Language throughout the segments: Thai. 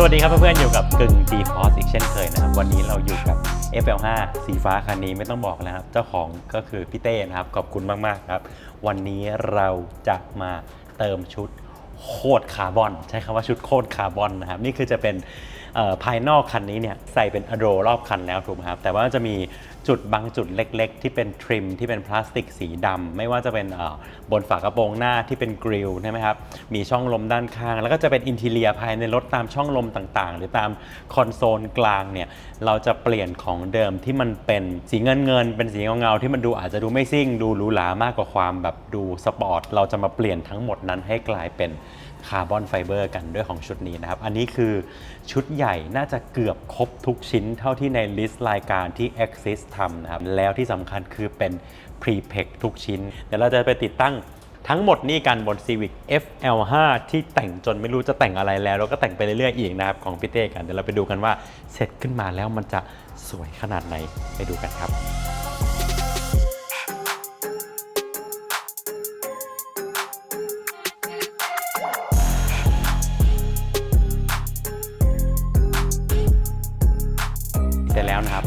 สวัสดีครับเพื่อนๆอยู่กับกึ่ง GForce อีกเช่นเคยนะครับ วันนี้เราอยู่กับ FL5 สีฟ้าคันนี้ไม่ต้องบอกแล้วครับ เจ้าของก็คือพี่เต้นะครับ ขอบคุณมากๆครับ วันนี้เราจะมาเติมชุดโคตรคาร์บอน ใช้คำว่าชุดโคตรคาร์บอนนะครับ นี่คือจะเป็น ภายนอกคันนี้เนี่ยใส่เป็นอะโดรรอบคันแล้วถูกไหมครับแต่ว่าจะมีจุดบางจุดเล็กๆ ที่เป็นทริมที่เป็นพลาสติกสีดำไม่ว่าจะเป็นบนฝากระโปรงหน้าที่เป็นกริลใช่ไหมครับมีช่องลมด้านข้าง แล้วก็จะเป็นอินทีเลียภายในรถตามช่องลมต่างๆ หรือตามคอนโซลกลางเนี่ยเราจะเปลี่ยนของเดิมที่มันเป็นสีเงินเงินๆเป็นสีเงาๆที่มันดูอาจจะดูไม่ซิ่ง ดูหรูหรามากกว่าความแบบดูสปอร์ตเราจะมาเปลี่ยนทั้งหมดนั้นให้กลายเป็น คาร์บอนไฟเบอร์กันด้วยของชุดนี้นะครับ อันนี้คือชุดใหญ่น่าจะเกือบครบทุกชิ้นเท่าที่ในลิสต์รายการที่ Axis ทำนะครับ แล้วที่สำคัญคือเป็น p r e p a c ทุกชิ้น เดี๋ยวเราจะไปติดตั้งทั้งหมดนี่กันบน Civic FL5 ที่แต่งจนไม่รู้จะแต่งอะไรแล้ว แล้วก็แต่งไปเรื่อยๆอีกนะครับของพี่เต้กัน เดี๋ยวเราไปดูกันว่าเสร็จขึ้นมาแล้วมันจะสวยขนาดไหนไปดูกันครับ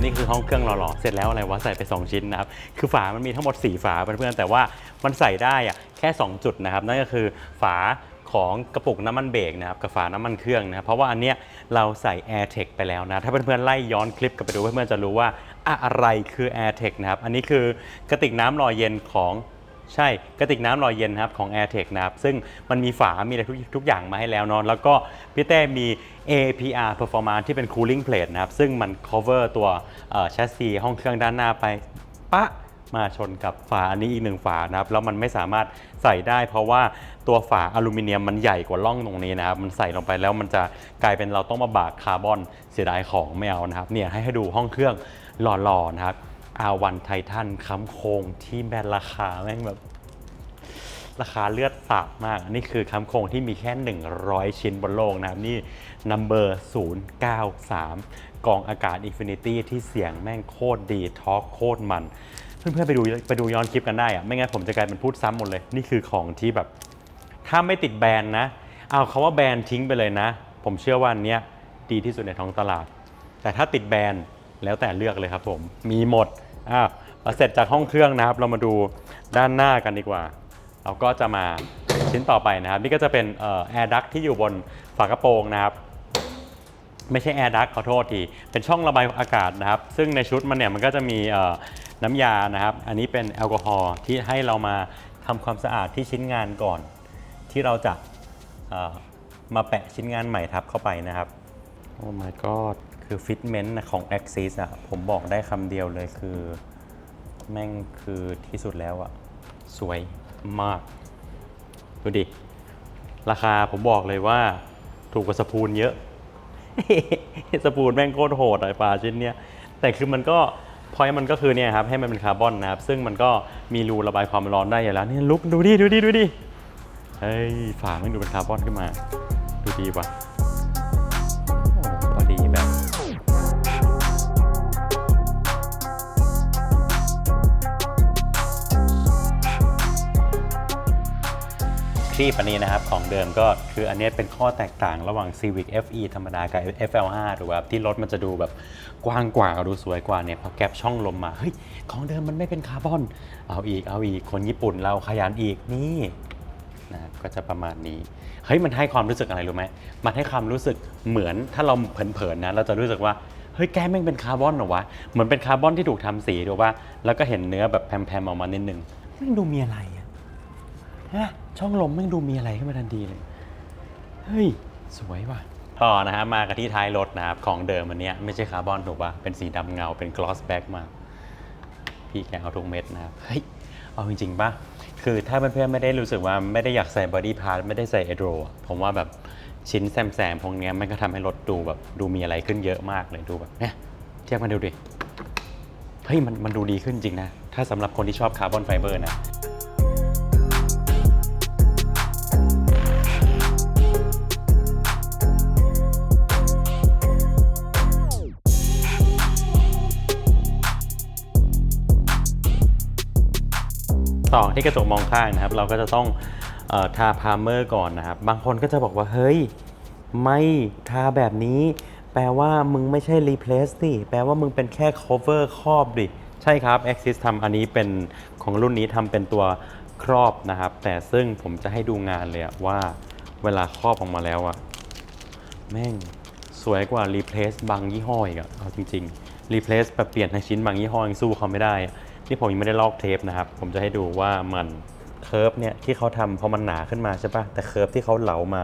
นี่คือห้องเครื่องหล่อๆ เสร็จแล้วอะไรวะใส่ไป 2 ชิ้นนะครับ คือฝามันมีทั้งหมด 4 ฝาเพื่อนๆแต่ว่ามันใส่ได้อะแค่ 2 จุดนะครับ นั่นก็คือฝาของกระปุกน้ำมันเบรกนะครับกับฝาน้ำมันเครื่องนะครับเพราะว่าอันเนี้ยเราใส่ Air Tech ไปแล้วนะ ถ้าเพื่อนๆไล่ย้อนคลิปกลับไปดูเพื่อนๆจะรู้ว่าอะอะไรคือ Air Tech นะครับ อันนี้คือกระติกน้ำรอเย็นของ ใช่กระติกน้ำล่อเย็นครับของ a i r t e c นะครับซึ่งมันมีฝา มีอะไรทุกทุกอย่างมาให้แล้วเนอะแล้วก็พี่เต้มี APR Performance ที่เป็น Cooling Plate นะครับซึ่งมัน cover ตัวแชสซีห้องเครื่องด้านหน้าไปปะมาชนกับฝาอันนี้อีกหนึ่งฝานะครับแล้วมันไม่สามารถใส่ได้ เพราะว่าตัวฝาอลูมิเนียมมันใหญ่กว่าร่องตรงนี้นะครับมันใส่ลงไปแล้วมันจะกลายเป็นเราต้องมาบากคาร์บอนเสียดายของไม่เอานะครับเนี่ยให้ให้ดูห้องเครื่องหล่อๆนะครับ R1 Titan ค้ำโคงที่แบรนราคาแม่งแบบ ราคาเลือดสาดมาก อันนี้คือคำโคงที่มีแค่ 100 ชิ้นบนโลกนะครับ นี่ number 093 กองอากาศ Infinity ที่เสียงแม่งโคตรดีทอล์กโคตรมัน เพื่อนๆไปดูไปดูย้อนคลิปกันได้อะไม่งั้นผมจะกลายเป็นพูดซ้ำหมดเลย นี่คือของที่แบบ ถ้าไม่ติดแบรนด์นะ เอาคาว่าแบรนด์ทิ้งไปเลยนะ ผมเชื่อว่าอันเนี้ยดีที่สุดในท้องตลาด แต่ถ้าติดแบรนด์แล้วแต่เลือกเลยครับผม มีหมด อ้าวพอเสร็จจากห้องเครื่องนะครับ เรามาดูด้านหน้ากันดีกว่า เราก็จะมาชิ้นต่อไปนะครับ นี่ก็จะเป็นแอร์ดักที่อยู่บนฝากระโปรงนะครับ ไม่ใช่แอร์ดักขอโทษที เป็นช่องระบายอากาศนะครับ ซึ่งในชุดมันเนี่ยมันก็จะมีน้ำยานะครับ อันนี้เป็นแอลกอฮอล์ที่ให้เรามาทำความสะอาดที่ชิ้นงานก่อน ที่เราจะมาแปะชิ้นงานใหม่ทับเข้าไปนะครับ โอ้ my god คือฟิตเมนต์ของ Axis อะผมบอกได้คำเดียวเลยคือ แม่งคือที่สุดแล้วอะสวยมาก ดูดิ ราคาผมบอกเลยว่า ถูกกว่าสปูนเยอะ สปูนแม่งโคตรโหดไอ้ปลาชิ้นเนี้ย แต่คือมันก็พอยมันก็คือเนี่ยครับให้มันเป็นคาร์บอนนะครับ ซึ่งมันก็มีรูระบายความร้อนได้อยู่แล้วเนี่ยลุกดูดิดูดิดูดิเฮ้ยฝาไม่งดูเป็นคาร์บอนขึ้นมา ดูดีว่ะ ครีบอันนี้นะครับ ของเดิมก็คืออันนี้เป็นข้อแตกต่างระหว่าง Civic FE ธรรมดากับ FL5 ถูกป่ะครับที่รถมันจะดูแบบกว้างกว่าดูสวยกว่าเนี่ยพอแกปช่องลมมา เฮ้ย ของเดิมมันไม่เป็นคาร์บอน เอาอีกเอาอีกคนญี่ปุ่นเราขยันอีกนี่นะก็จะประมาณนี้ เฮ้ย มันให้ความรู้สึกอะไรรู้ไหม มันให้ความรู้สึกเหมือนถ้าเราเผินๆนะ เราจะรู้สึกว่า เฮ้ย แกแม่งเป็นคาร์บอนเหรอวะ เหมือนเป็นคาร์บอนที่ถูกทำสีถูกป่ะแล้วก็เห็นเนื้อแบบแพมๆออกมานิดนึงแม่งดูมีอะไรอะฮะ ช่องลมแม่งดูมีอะไรขึ้นมาทันทีเลย เฮ้ย สวยว่ะ ต่อนะฮะมากันที่ท้ายรถนะครับ ของเดิมอันเนี้ยไม่ใช่คาร์บอนถูกป่ะเป็นสีดำเงาเป็นกลอสแบ็กมา พี่แกเอาทุกเม็ดนะครับ เฮ้ย เอาจริงๆป่ะคือถ้าเพื่อนๆไม่ได้รู้สึกว่าไม่ได้อยากใส่บอดี้พาร์ทไม่ได้ใส่เอโดรอะผมว่าแบบชิ้นแซมๆพวกเนี้ยมันก็ทำให้รถดูแบบดูมีอะไรขึ้นเยอะมากเลยดูแบบเนี่ยเทียบกันดูดิ เฮ้ยมันมันดูดีขึ้นจริงนะ ถ้าสำหรับคนที่ชอบคาร์บอนไฟเบอร์นะ ต่อที่กระจกมองข้างนะครับ เราก็จะต้องออทาพาเมอร์ก่อนนะครับ บางคนก็จะบอกว่าเฮ้ย ไม่ทาแบบนี้ แปลว่ามึงไม่ใช่ replace สิแปลว่ามึงเป็นแค่ cover ครอบดิ ใช่ครับ Axis ทำอันนี้เป็นของรุ่นนี้ทำเป็นตัวครอบนะครับ แต่ซึ่งผมจะให้ดูงานเลยว่าเวลาครอบออกมาแล้วอะแม่งสวยกว่า replace บางยี่ห้ออีกอะเอาจริง ๆ replace แบบเปลี่ยนทั้งชิ้นบางยี่ห้อยังสู้เขาไม่ได้ อะนี่ผมยังไม่ได้ลอกเทปนะครับ ผมจะให้ดูว่ามันเคิร์ฟเนี่ยที่เขาทำพอมันหนาขึ้นมาใช่ปะแต่เคิร์ฟที่เขาเหลามา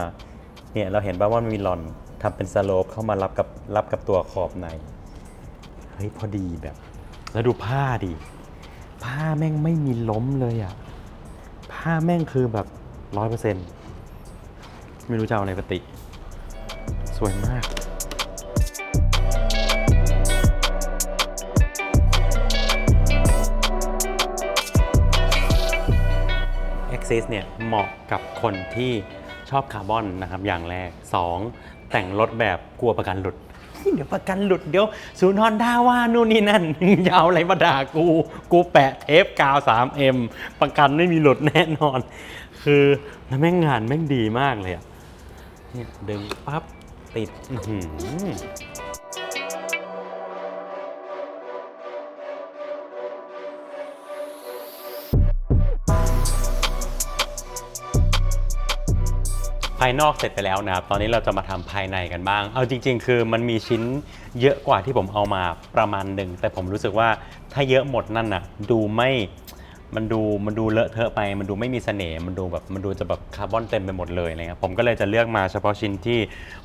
เนี่ยเราเห็นป่าว่ามันมีหลอนทำเป็นสโลปเข้ามารับกับรับกับตัวขอบในเฮ้ยพอดีแบบ แล้วดูผ้าดิผ้าแม่งไม่มีล้มเลยอะ่ะผ้าแม่งคือแบบร้อยเปอร์เซ็นต์ไม่รู้จะเอาอะไรปฏิสวยมาก Axis เนี่ยเหมาะกับคนที่ชอบคาร์บอนนะครับอย่างแรก 2. แต่งรถแบบกลัวประกันหลุด เดี๋ยวประกันหลุดเดี๋ยวศูนย์ฮอนด้าว่านู่นนี่นั่น ยาวอะไรมาด่ากู กูแปะเทปกาว 3M ประกันไม่มีหลุดแน่นอน คือแล้วแม่งงานแม่งดีมากเลยอะเนี่ยดึงปั๊บติด อื ภายนอกเสร็จไปแล้วนะครับ ตอนนี้เราจะมาทำภายในกันบ้าง เอาจริง ๆ คือมันมีชิ้นเยอะกว่าที่ผมเอามาประมาณหนึ่ง แต่ผมรู้สึกว่าถ้าเยอะหมดนั่นน่ะ ดูไม่มันดูมันดูเลอะเทอะไป มันดูไม่มีเสน่ห์มันดูแบบมันดูจะแบบคาร์บอนเต็มไปหมดเลยอะไรเงี้ยผมก็เลยจะเลือกมาเฉพาะชิ้นที่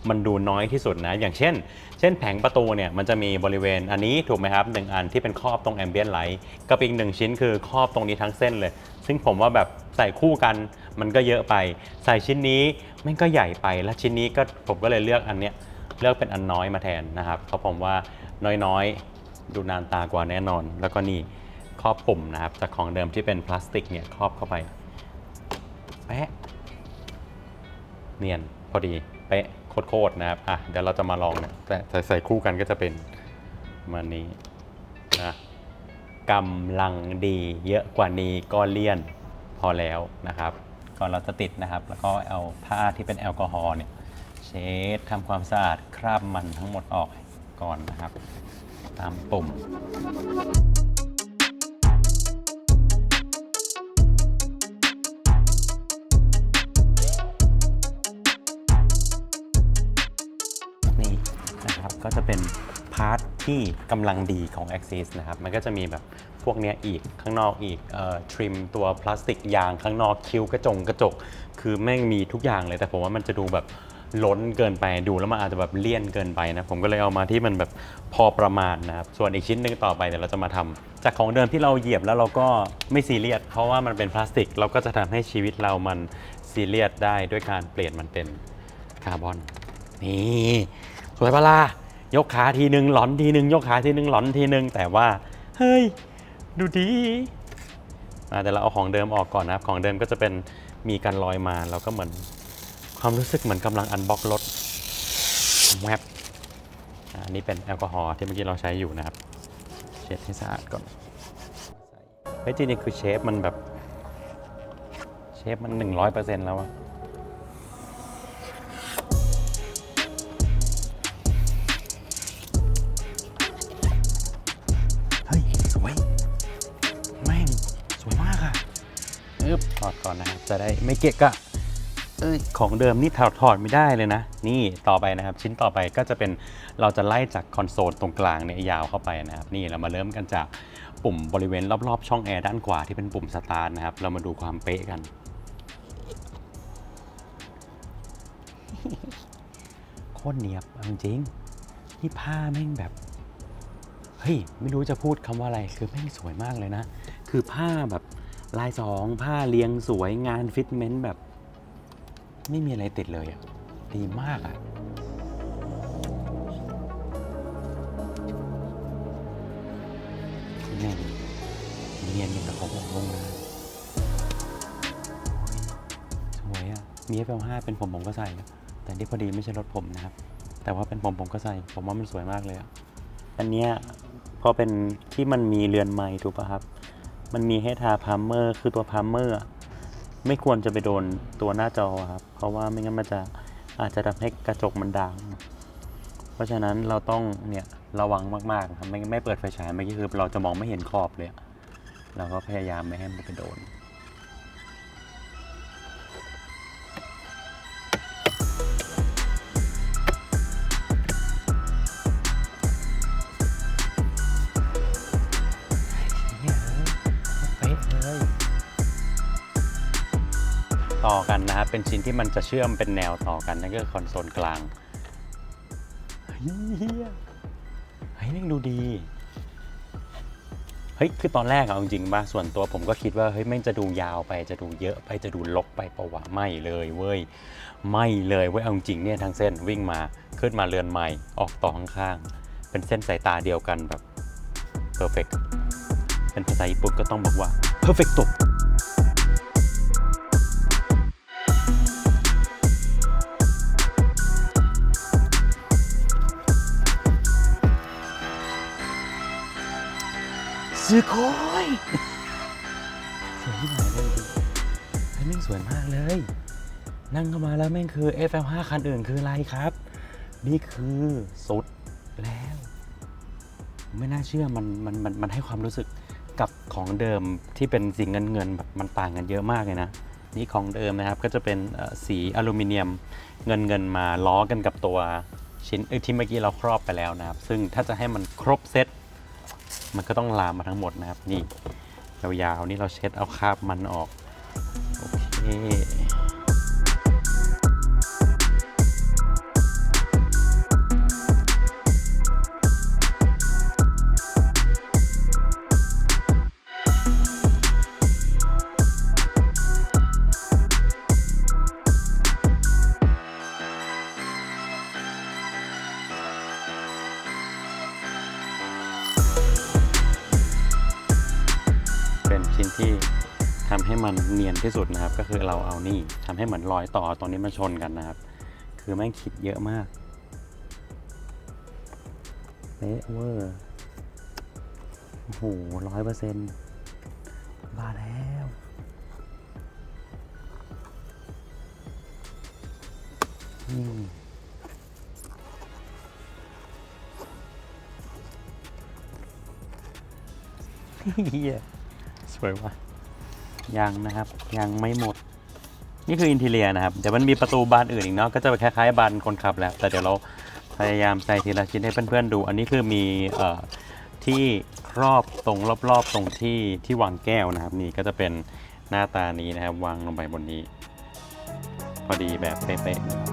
มันดูน้อยที่สุดนะ อย่างเช่น เช่นแผงประตูเนี่ยมันจะมีบริเวณอันนี้ถูกไหมครับหนึ่งอันที่เป็นครอบตรงแอมเบียนไลท์กับอีกหนึ่งชิ้นคือครอบตรงนี้ทั้งเส้นเลย ซึ่งผมว่าแบบใส่คู่กันมันก็เยอะไป ใส่ชิ้นนี้ แม่งก็ใหญ่ไปและชิ้นนี้ก็ผมก็เลยเลือกอันเนี้ยเลือกเป็นอันน้อยมาแทนนะครับเพราะผมว่าน้อยๆ ดูนานตากว่าแน่นอน แล้วก็นี่ครอบปุ่มนะครับจากของเดิมที่เป็นพลาสติกเนี่ยครอบเข้าไปแปะเนียนพอดีเป๊ะโคตรๆนะครับอะเดี๋ยวเราจะมาลองเนี่ยแต่ใส่คู่กันก็จะเป็นมาณนี้นะกำลังดีเยอะกว่านี้ก็เลี่ยนพอแล้วนะครับ อนเราจะติดนะครับ แล้วก็เอาผ้าที่เป็นแอลกอฮอล์เนี่ยเช็ดทำความสะอาดคราบมันทั้งหมดออกก่อนนะครับ ตามปุ่มนี่นะครับก็จะเป็นพาร์ทที่กำลังดีของ Axis นะครับ มันก็จะมีแบบ พวกนี้อีกข้างนอกอีกออทริมตัวพลาสติกยางข้างนอกคิ้วกระจงกระจก คือแม่งมีทุกอย่างเลย แต่ผมว่ามันจะดูแบบล้นเกินไปดูแล้วมันอาจจะแบบเลี่ยนเกินไปนะผมก็เลยเอามาที่มันแบบพอประมาณนะครับส่วนอีกชิ้นหนึ่งต่อไปเดี๋ยวเราจะมาทำจากของเดิมที่เราเหยียบแล้วเราก็ไม่ซีเรียสเพราะว่ามันเป็นพลาสติก เราก็จะทำให้ชีวิตเรามันซีเรียสได้ด้วยการเปลี่ยนมันเป็นคาร์บอนนี่สวยปะล่ะยกขาทีนึงหลอนทีนึง ยกขาทีนึงหลอนทีนึงแต่ว่า เฮ้ย ดูดีอ่เราเอาของเดิมออกก่อนนะครับ ของเดิมก็จะเป็นมีการลอยมา เราก็เหมือนความรู้สึกเหมือนกำลังอันบ็อกรถแวบอะอันนี้เป็นแอลกอฮอล์ที่เมื่อกี้เราใช้อยู่นะครับ เช็ดให้สะอาดก่อนเฮ้ยจริงๆคือเชฟมันแบบ เชฟมัน 100%แล้วอะ จะได้ไม่เกะกะของเดิมนี่ถอดถอดไม่ได้เลยนะ นี่ต่อไปนะครับ ชิ้นต่อไปก็จะเป็นเราจะไล่จากคอนโซลตรงกลางเนี่ยยาวเข้าไปนะครับ นี่เรามาเริ่มกันจากปุ่มบริเวณรอบๆ ช่องแอร์ด้านขวาที่เป็นปุ่มสตาร์ทนะครับ เรามาดูความเป๊ะกัน โคตรเนียบจริงๆนี่ผ้าแม่งแบบ เฮ้ย ไม่รู้จะพูดคำว่าอะไร คือแม่งสวยมากเลยนะ คือผ้าแบบ ลายสองผ้าเรียงสวยงานฟิตเมนต์แบบ ไม่มีอะไรติดเลยอะดีมากอะแน่นเนียนอย่างกับของผมโรงงานสวยอะมี FL5 เป็นผมผมก็ใส่นะแต่ที่พอดีไม่ใช่รถผมนะครับ แต่ว่าเป็นผมผมก็ใส่ ผมว่ามันสวยมากเลยอะอันเนี้ยพอเป็นที่มันมีเรือนไม้ถูกป่ะครับ มันมีให้ทาพามเมอร์คือตัวพามเมอร์ไม่ควรจะไปโดนตัวหน้าจอครับ เพราะว่าไม่งั้นมันจะอาจจะทำให้กระจกมันดังเพราะฉะนั้นเราต้องเนี่ยระวังมากๆครับไม่ไม่เปิดไฟฉายเมื่อกี้คือเราจะมองไม่เห็นขอบเลย เราก็พยายามไม่ให้มันไปโดน รับเป็นชิ้นที่มันจะเชื่อมเป็นแนวต่อกันนั่นก็คือคอนโซลกลางเฮ้ยเฮียเฮ้ยแม่งดูดีเฮ้ยคือตอนแรกอะเอาจริงๆป่ะส่วนตัวผมก็คิดว่าเฮ้ยแม่งจะดูยาวไปจะดูเยอะไปจะดูลกไปประวะไม่เลยเว้ยไม่เลยเว้ยเอาจริงเนี่ยทั้งเส้นวิ่งมาขึ้นมาเรือนใหม่ออกต่อข้างๆเป็นเส้นสายตาเดียวกันแบบ perfect เป็นภาษาญี่ปุ่นก็ต้องบอกว่าเพอร์เฟกต์ื้อค้ยสวยที่ไหนเลยเฮ้แม่งสวยมากเลย นั่งเข้ามาแล้วแม่งคือ FM5 คันอื่นคืออะไรครับ นี่คือสุดแล้ว ไม่น่าเชื่อมันมันมันมันให้ความรู้สึกกับของเดิมที่เป็นสีเงินเงินแบบมันต่างกันเยอะมากเลยนะ นี่ของเดิมนะครับก็จะเป็นสีอลูมิเนียมเงินเงินมาล้อกันกับตัวชิ้นที่เมื่อกี้เราครอบไปแล้วนะครับ ซึ่งถ้าจะให้มันครบเซต มันก็ต้องลามมาทั้งหมดนะครับ นี่ยาวๆนี่เราเช็ดเอาคราบมันออก โอเค ทำให้มันเนียนที่สุดนะครับ ก็คือเราเอานี่ทำให้เหมือนรอยต่อตรงนี้มาชนกันนะครับ คือแม่งคิดเยอะมากเละเวอร์โอ้โหร้อยเปอร์เซ็นต์บ้าแล้วนี่เฮียสวยว่ะ ยังนะครับ ยังไม่หมด นี่คืออินทีเลียนะครับ เดี๋ยวมันมีประตูบานอื่นอีกเนาะก็จะคล้ายๆบานคนขับแหละแต่เดี๋ยวเราพยายามใส่ทีละชิ้นให้เพื่อนๆดู อันนี้คือมีเอ่อที่ครอบตรงรอบๆ ตรงที่ที่วางแก้วนะครับ นี่ก็จะเป็นหน้าตานี้นะครับ วางลงไปบนนี้ พอดีแบบเป๊ะๆ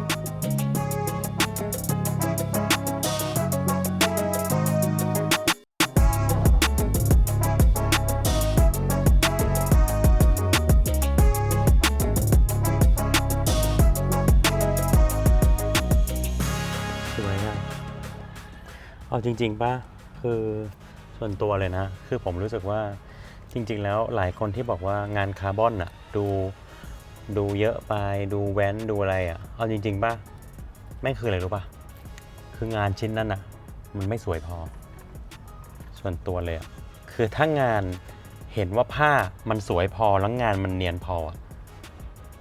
จริงๆป่ะคือส่วนตัวเลยนะ คือผมรู้สึกว่าจริง ๆ แล้วหลายคนที่บอกว่างานคาร์บอนอะดูดูเยอะไปดูแว้นดูอะไรอะเอาจริง ๆป่ะไม่คืออะไรรู้ป่ะคืองานชิ้นนั้นอะมันไม่สวยพอ ส่วนตัวเลยอะคือถ้างานเห็นว่าผ้ามันสวยพอแล้วงานมันเนียนพออะ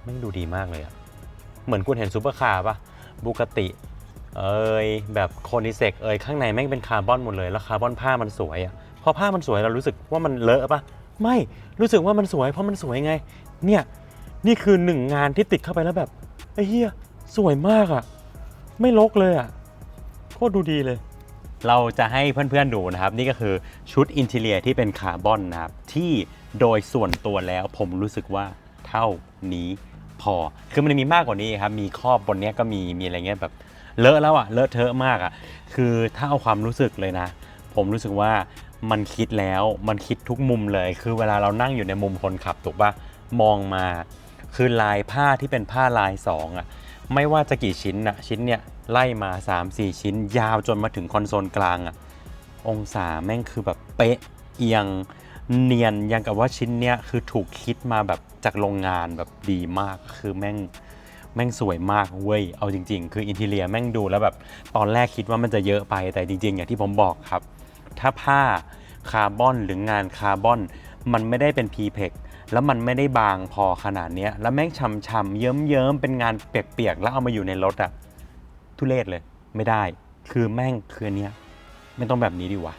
แม่ดูดีมากเลยอะเหมือนคุณเห็นซูเปอร์คาร์ป่ะบูกติ เอยแบบโคนิเซกเอยข้างในแม่งเป็นคาร์บอนหมดเลยแล้วคาร์บอนผ้ามันสวยอะ่ะพอผ้ามันสวยเรารู้สึกว่ามันเลอะปะไม่รู้สึกว่ามันสวยเพราะมันสวยไง เนี่ยนี่คือหนึ่งงานที่ติดเข้าไปแล้วแบบไอ้เฮียสวยมากอะ่ะ ไม่ลกเลยอะ่ะโคตรดูดีเลย เราจะให้เพื่อนๆดูนะครับ นี่ก็คือชุดอินเทเลียที่เป็นคาร์บอนนะครับ ที่โดยส่วนตัวแล้วผมรู้สึกว่าเท่านี้พอ คือมันมีมากกว่านี้ครับ มีครอบบนเนี้ยก็มี มีอะไรเงี้ยแบบ เลอะแล้วอะเลอะเทอะมากอะคือถ้าเอาความรู้สึกเลยนะ ผมรู้สึกว่ามันคิดแล้วมันคิดทุกมุมเลย คือเวลาเรานั่งอยู่ในมุมคนขับถูกปะมองมา คือลายผ้าที่เป็นผ้าลายสองอะไม่ว่าจะกี่ชิ้นอะชิ้นเนี่ยไล่มา 3-4 ชิ้น ยาวจนมาถึงคอนโซลกลางอะองศาแม่งคือแบบเป๊ะเอียงเนียนยังกับว่าชิ้นเนี้ยคือถูกคิดมาแบบจากโรงงานแบบดีมากคือแม่ง แม่งสวยมากเว้ย เอาจริง ๆ คืออินทีเลียแม่งดูแล้วแบบตอนแรกคิดว่ามันจะเยอะไปแต่จริง ๆ อย่างที่ผมบอกครับ ถ้าผ้าคาร์บอนหรืองานคาร์บอนมันไม่ได้เป็น p ีเพกแล้วมันไม่ได้บางพอขนาดนี้แล้วแม่งช่ำๆเยิ้มๆเป็นงานเปียกๆแล้วเอามาอยู่ในรถอะทุเรศเลย ไม่ได้ คือแม่งคืออนเนี้ยไม่ต้องแบบนี้ดีวะ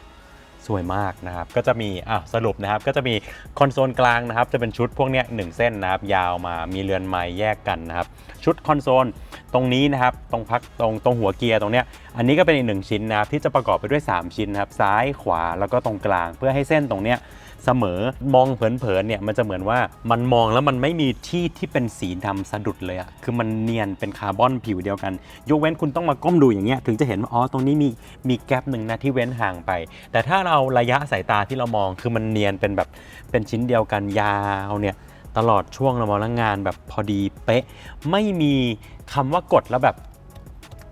สวยมากนะครับ ก็จะมีอะสรุปนะครับ ก็จะมีคอนโซลกลางนะครับ จะเป็นชุดพวกเนี้ยหนึ่งเส้นนะครับ ยาวมามีเรือนไม้แยกกันนะครับ ชุดคอนโซลตรงนี้นะครับ ตรงพักตรงตรงหัวเกียร์ตรงเนี้ย อันนี้ก็เป็นอีกหนึ่งชิ้นนะครับ ที่จะประกอบไปด้วย 3 ชิ้นนะครับ ซ้ายขวาแล้วก็ตรงกลาง เพื่อให้เส้นตรงเนี้ย เสมอมองเผินๆเนี่ยมันจะเหมือนว่ามันมองแล้วมันไม่มีที่ที่เป็นสีดำสะดุดเลยอะคือมันเนียนเป็นคาร์บอนผิวเดียวกัน ยกเว้นคุณต้องมาก้มดูอย่างเงี้ยถึงจะเห็นว่าอ๋อตรงนี้มีมีแกลบหนึ่งนะที่เว้นห่างไป แต่ถ้าเราระยะสายตาที่เรามองคือมันเนียนเป็นแบบเป็นชิ้นเดียวกันยาวเนี่ยตลอดช่วงเรามองแล้วงานแบบพอดีเป๊ะ ไม่มีคำว่ากดแล้วแบบ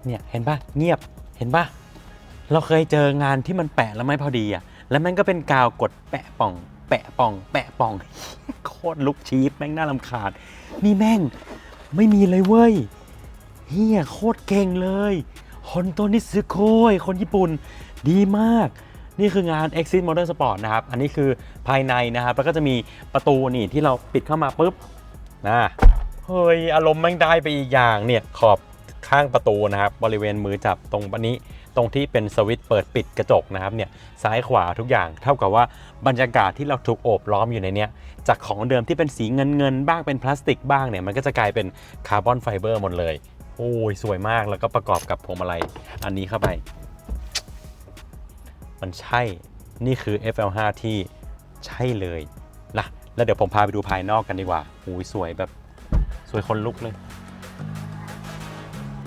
เนี่ยเห็นปะเงียบเห็นปะเราเคยเจองานที่มันแปะแล้วไม่พอดีอะ แล้วแม่งก็เป็นกาวกดแปะป่อง แปะป่อง แปะป่อง โคตรลุกชีพแม่งน่าลำคาญนี่แม่งไม่มีเลยเว้ยเฮียโคตรเก่งเลยฮอนโตนิซึโคยคนญี่ปุ่นดีมาก นี่คืองาน Exit Motorsport นะครับ อันนี้คือภายในนะครับ แล้วก็จะมีประตูนี่ที่เราปิดเข้ามาปุ๊บนะเฮ้ย อารมณ์แม่งได้ไปอีกอย่างเนี่ยขอบ ข้างประตูนะครับบริเวณมือจับตรงอันนี้ ตรงที่เป็นสวิตช์เปิดปิดกระจกนะครับเนี่ยซ้ายขวาทุกอย่าง เท่ากับว่าบรรยากาศที่เราถูกโอบล้อมอยู่ในเนี้ยจากของเดิมที่เป็นสีเงินเงินบ้างเป็นพลาสติกบ้างเนี่ยมันก็จะกลายเป็นคาร์บอนไฟเบอร์หมดเลย โอ้ยสวยมากแล้วก็ประกอบกับพวงมาลัยอันนี้เข้าไป มันใช่นี่คือ FL5 ที่ใช่เลยล่ะแล้วเดี๋ยวผมพาไปดูภายนอกกันดีกว่าโอ้ยสวยแบบสวยคนลุกเลย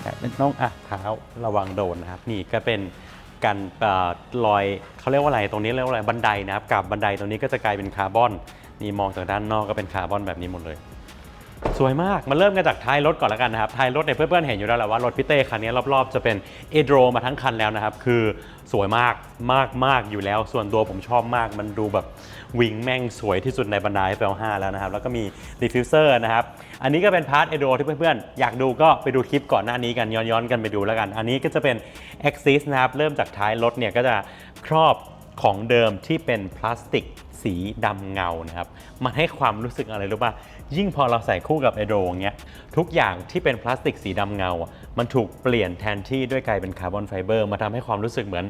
ต่ไม่ต้องอะเท้าระวังโดนนะครับ นี่ก็เป็นกันเอ่อรอยเขาเรียกว่าอะไรตรงนี้เรียกว่าอะไรบันไดนะครับกับบันไดตรงนี้ก็จะกลายเป็นคาร์บอนนี่มองจากด้านนอกก็เป็นคาร์บอนแบบนี้หมดเลย สวยมาก มาเริ่มกันจากท้ายรถก่อนแล้วกันนะครับ ท้ายรถเนี่ยเพื่อนๆเห็นอยู่แล้วแหละว่ารถพี่เต้คันนี้รอบๆ จะเป็นเอโดรมาทั้งคันแล้วนะครับ คือสวยมากมากมากอยู่แล้ว ส่วนตัวผมชอบมาก มันดูแบบวิงแม่งสวยที่สุดในบรรดา FL5 แล้วนะครับ แล้วก็มีดิฟฟิวเซอร์นะครับ อันนี้ก็เป็นพาร์ทเอโดรที่เพื่อนๆ อยากดูก็ไปดูคลิปก่อนหน้านี้กันย้อนๆกันไปดูแล้วกัน อันนี้ก็จะเป็น Axis นะครับ เริ่มจากท้ายรถเนี่ยก็จะครอบของเดิมที่เป็นพลาสติกสีดำเงานะครับ มันให้ความรู้สึกอะไรรู้ป่ะ ยิ่งพอเราใส่คู่กับไอโดรองเงี้ยทุกอย่างที่เป็นพลาสติกสีดำเงาอะมันถูกเปลี่ยนแทนที่ด้วยกลายเป็นคาร์บอนไฟเบอร์มาทำให้ความรู้สึกเหมือน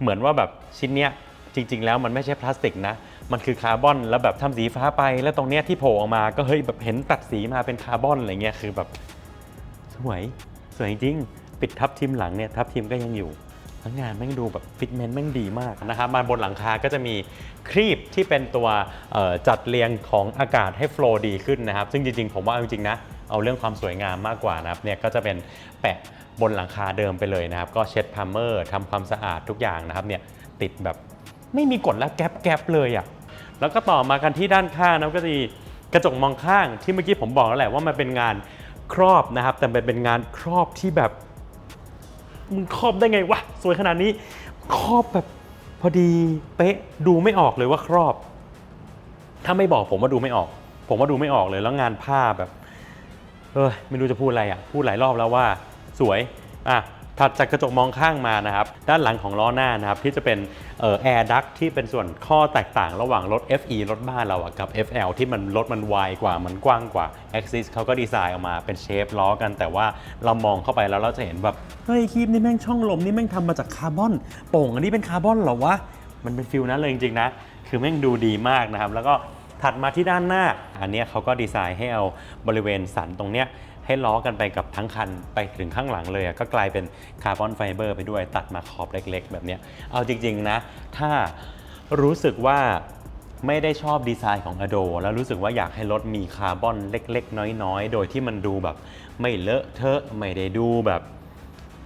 เหมือนว่าแบบชิ้นเนี้ยจริง ๆ แล้วมันไม่ใช่พลาสติกนะ มันคือคาร์บอนแล้วแบบทำสีฟ้าไป แล้วตรงเนี้ยที่โผล่ออกมาก็เฮ้ยแบบเห็นตัดสีมาเป็นคาร์บอนอะไรเงี้ยคือแบบสวยสวยจริงปิดทับทิมหลังเนี่ยทับทิมก็ยังอยู่ ทั้งงานแม่งดูแบบฟิตเมนต์แม่งดีมากนะครับมาบนหลังคาก็จะมีครีบที่เป็นตัวจัดเรียงของอากาศให้โฟล์ดีขึ้นนะครับ ซึ่งจริงๆ ผมว่าจริงๆนะเอาเรื่องความสวยงามมากกว่านะครับเนี่ยก็จะเป็นแปะบนหลังคาเดิมไปเลยนะครับ ก็เช็ดพามเมอร์ทำความสะอาดทุกอย่างนะครับเนี่ยติดแบบไม่มีกฎและแก๊บแก๊บเลยอะ่ะแล้วก็ต่อมากันที่ด้านข้างนะก็จะมีกระจกมองข้างที่เมื่อกี้ผมบอกแล้วแหละว่ามันเป็นงานครอบนะครับ แต่มันเป็นงานครอบที่แบบ มึงครอบได้ไงวะสวยขนาดนี้ ครอบแบบพอดีเป๊ะดูไม่ออกเลยว่าครอบ ถ้าไม่บอกผมว่าดูไม่ออก ผมว่าดูไม่ออกเลยแล้วงานผ้าแบบ เออไม่รู้จะพูดอะไรอะ พูดหลายรอบแล้วว่า สวยอะ ถัดจากกระจกมองข้างมานะครับด้านหลังของล้อหน้านะครับที่จะเป็นแอร์ดักที่เป็นส่วนข้อแตกต่างระหว่างรถ FE รถบ้านเราอะกับ FL ที่มันรถมันไวกว่ามันกว้างกว่า Axis เขาก็ดีไซน์ออกมาเป็นเชฟล้อกัน แต่ว่าเรามองเข้าไปแล้วเราจะเห็นแบบเฮ้ยครีมนี่แม่งช่องลมนี่แม่งทำมาจากคาร์บอนโป่งอันนี้เป็นคาร์บอนเหรอวะมันเป็นฟิลนั้นเลยจริงๆนะคือแม่งดูดีมากนะครับแล้วก็ถัดมาที่ด้านหน้า อันนี้เขาก็ดีไซน์ให้เอาบริเวณสันตรงเนี้ย ให้ล้อกันไปกับทั้งคันไปถึงข้างหลังเลยอะก็กลายเป็นคาร์บอนไฟเบอร์ไปด้วยตัดมาขอบเล็กๆ แบบนี้เอาจริงๆนะ ถ้ารู้สึกว่าไม่ได้ชอบดีไซน์ของ Ado แล้วรู้สึกว่าอยากให้รถมีคาร์บอนเล็ก ๆ น้อย ๆ โดยที่มันดูแบบไม่เลอะเทอะไม่ได้ดูแบบ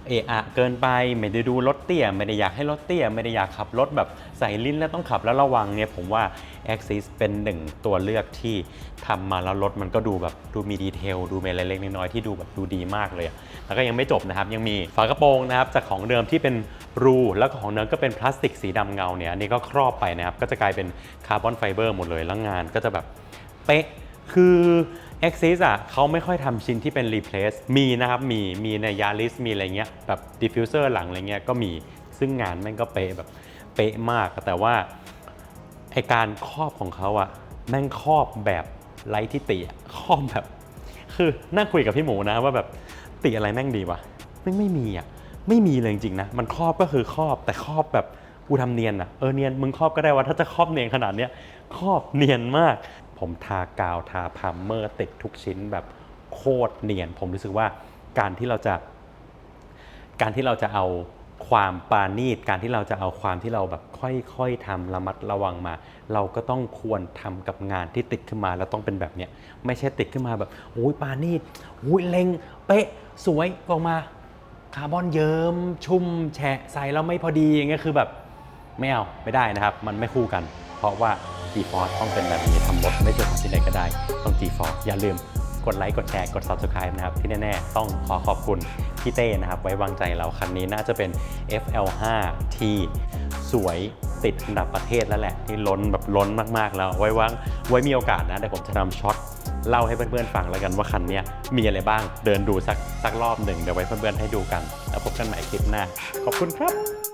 เอะอะเกินไปไม่ได้ดูรถเตี้ย ไม่ได้อยากให้รถเตี้ย ไม่ได้อยากขับรถแบบใส่ลิ้นแล้วต้องขับแล้วระวังเนี่ยผมว่า Axis เป็นหนึ่งตัวเลือกที่ทำมาแล้วรถมันก็ดูแบบดูมีดีเทลดูมีอะไรเล็กน้อยที่ดูแบบดูดีมากเลย แล้วก็ยังไม่จบนะครับ ยังมีฝากระโปรงนะครับจากของเดิมที่เป็นรูแล้วก็ของเดิมก็เป็นพลาสติกสีดำเงาเนี่ยอันนี้ก็ครอบไปนะครับก็จะกลายเป็นคาร์บอนไฟเบอร์หมดเลยแล้วงานก็จะแบบเป๊ะคือ Axis อะเขาไม่ค่อยทำชิ้นที่เป็น replace มีนะครับ มีมีใน Yaris มีอะไรเงี้ยแบบ diffuser หลังอะไรเงี้ยก็มีซึ่งงานแม่งก็เป๊ะแบบเป๊ะมาก แต่ว่าไอการครอบของเขาอะแม่งครอบแบบไร้ที่ติครอบแบบ คือนั่งคุยกับพี่หมูนะว่าแบบติอะไรแม่งดีวะแม่งไม่มีอะไม่มีเลยจริงๆนะมันครอบก็คือครอบแต่ครอบแบบกูทำเนียนอะเออเนียนมึงครอบก็ได้ว่าถ้าจะครอบเนียนขนาดเนี้ยครอบเนียนมาก ผมทากาวทาพามเมอร์ติดทุกชิ้นแบบโคตรเนียน ผมรู้สึกว่าการที่เราจะ การที่เราจะเอาความปาณีตการที่เราจะเอาความที่เราแบบค่อยๆทำระมัดระวังมา เราก็ต้องควรทำกับงานที่ติดขึ้นมาแล้วต้องเป็นแบบเนี้ยไม่ใช่ติดขึ้นมาแบบโอ้ยปาณีตโอ้ยเล็งเป๊ะสวยออกมาคาร์บอนเยิ้มชุ่มแฉะใส่แล้วไม่พอดีอย่างเงี้ยคือแบบไม่เอาไม่ได้นะครับ มันไม่คู่กัน เพราะว่า G-Force ต้องเป็นแบบนี้ทำรถไม่ใช่ของที่ไหนก็ได้ ต้อง G-Force อย่าลืมกดไลค์กดแชร์กด Subscribe นะครับ ที่แน่ ๆ ต้องขอขอบคุณพี่เต้นะครับ ไว้วางใจเราคันนี้น่าจะเป็น FL5T สวยติดอันดับประเทศแล้วแหละ ที่ล้นแบบล้นมาก ๆ แล้ว ไว้วางไว้มีโอกาสนะเดี๋ยวผมจะนำช็อตเล่าให้เพื่อนๆฟังแล้วกันว่าคันนี้มีอะไรบ้างเดินดูสักสักรอบหนึ่งเดี๋ยวไว้เพื่อนๆให้ดูกัน แล้วพบกันใหม่คลิปหน้า ขอบคุณครับ